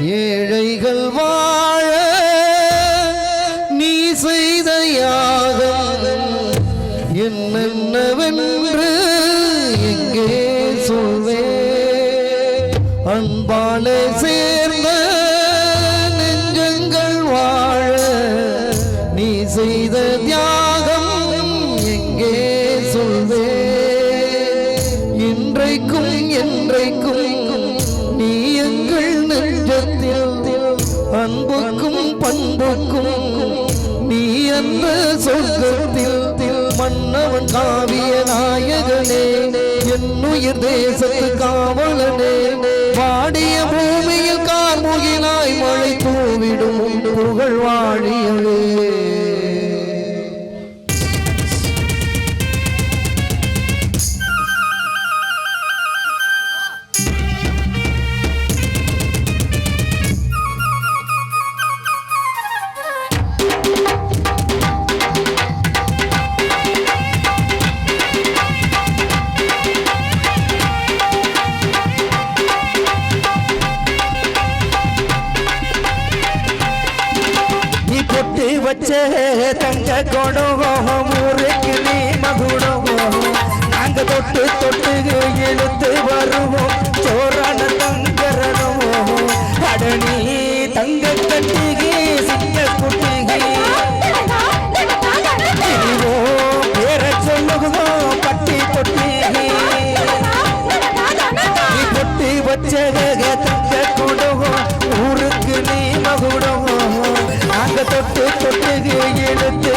Yeah. அன்புக்கும் பண்புக்கும் நீ அந்த சொர்க்கத்தில் மன்னவன் காவிய நாயகனே என்னுயிர் தேசத்து காவலனே. வாடிய பூமியில் கார்முகிலாய் மழை தூவிடும் உன் எழுத்து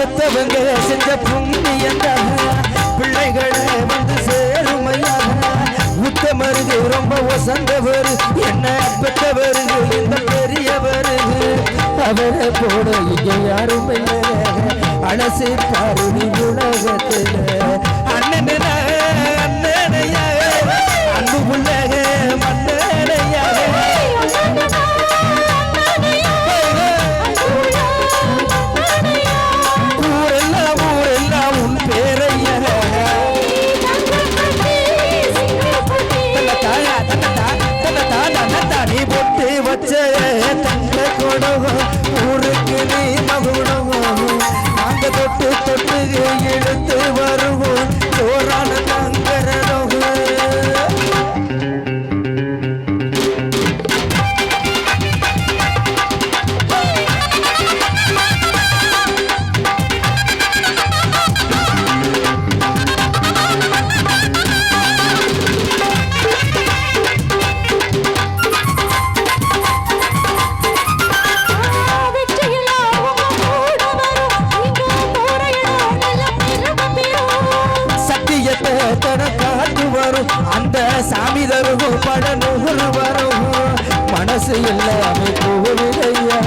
பெத்தவங்க செஞ்ச புண்ணியங்க பிள்ளைகளை வந்து சேருமையாக உத்தமருது ரொம்ப வசந்தவர் என்ன பெற்றவர் இந்த பெரியவர். அவரை போட இங்க யாரும் இல்லை. அலசி பாருடி உலகத்தில். அண்ணன் தரும். அந்த சாமி தருவும் பட நுகர் வரும் மனசு எல்லாமே கோவிலையா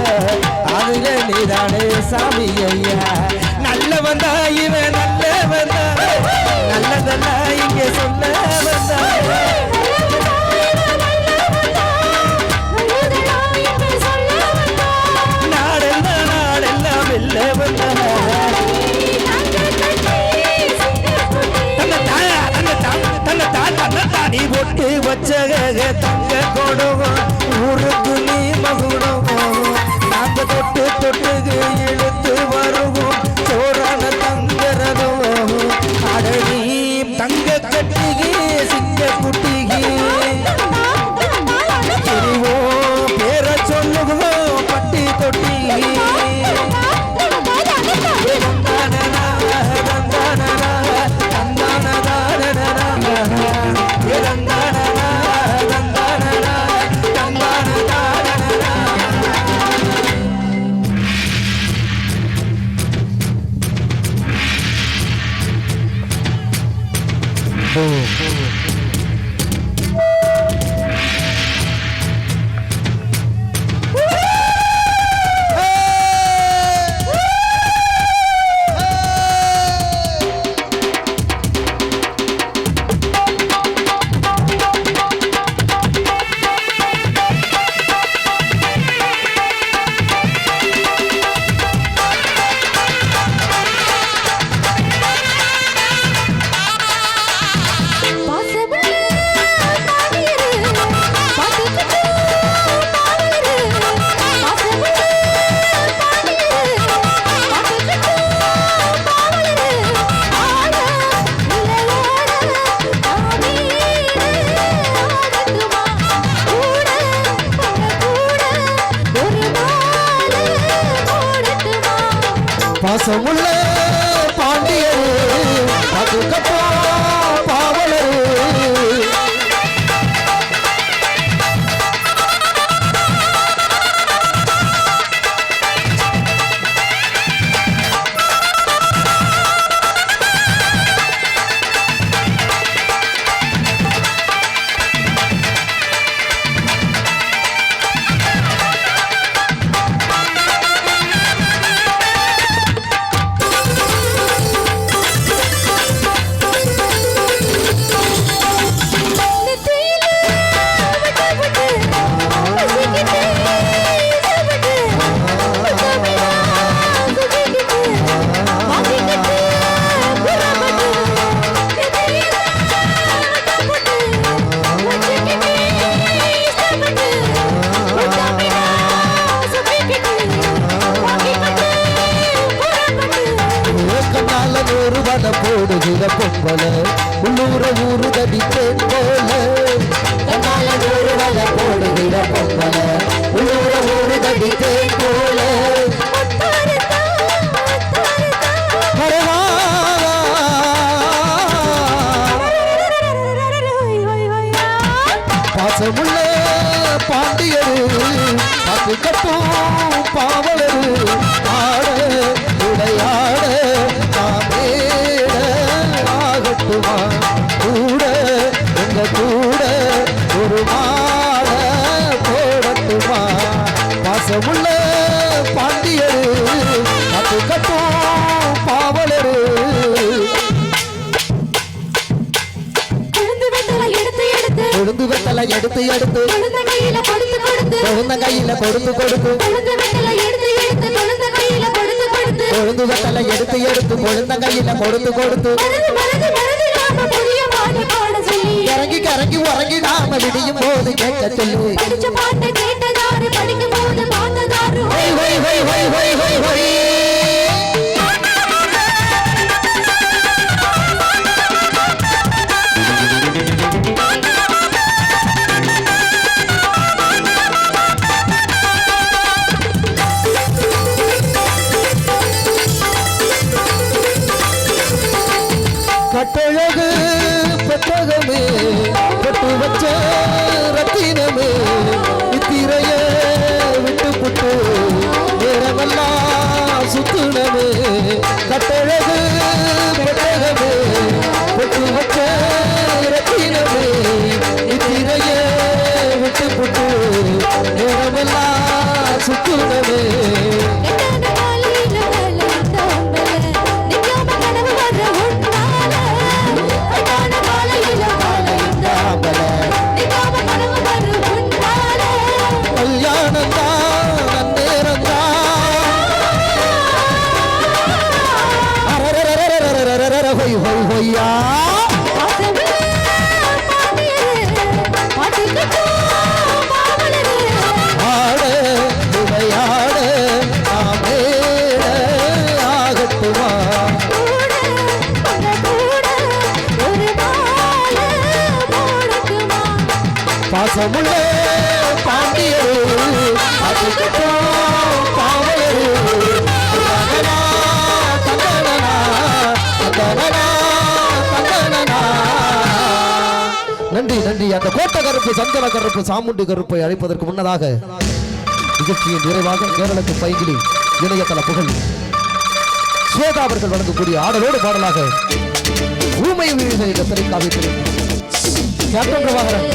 அதுல நீதானே சாமி ஐயா. நல்லவன் தான் இவன் நல்லவன் தான். நல்லதெல்லாம் இங்கே சொல்ல வந்தா பொட்டு தங்க கொடுவோம் ஊருக்கு நீ மகுடம் நாங்க தொட்டு தொட்டு இழு கண்ணால நூறு வட போடுகிற பொம்பல உள்ளூர ஊரு தடித்தேன் போல கண்ணால நூறு வட போடுகிற பொம்பல உள்ளூர ஊரு தடித்தேன் போல எடுத்து எடுத்து கொழுந்த கையில கொடுத்து கொடுத்து. கொழுந்து வெத்தலை எடுத்து எடுத்து கொழுந்த கையில கொடுத்து கொடுத்து. இறங்கி கறங்கி உறங்கி நாம விடியும் போது கேட்க சொல்லு. ஹொய் ஹொய் ஹொய் ஹொய் ஹொய் ஹொய் ஹொய்யா பாசமுள்ள அந்த கோட்டை கருப்பு சந்தன கருப்பு சாமுண்டி கருப்பை அழைப்பதற்கு முன்னதாக நிகழ்ச்சியின் நிறைவாக கேரளத்து பைங்கிலி இணையதள புகழ் ஸ்வேதா அவர்கள் வழங்கக்கூடிய ஆடலோடு பாடலாக ஊமை வீழ்ந்த இந்த திரைக்காவியத்தில் கேப்டன் பிரபாகரன்.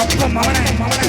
அப்ப மவனே மவனே.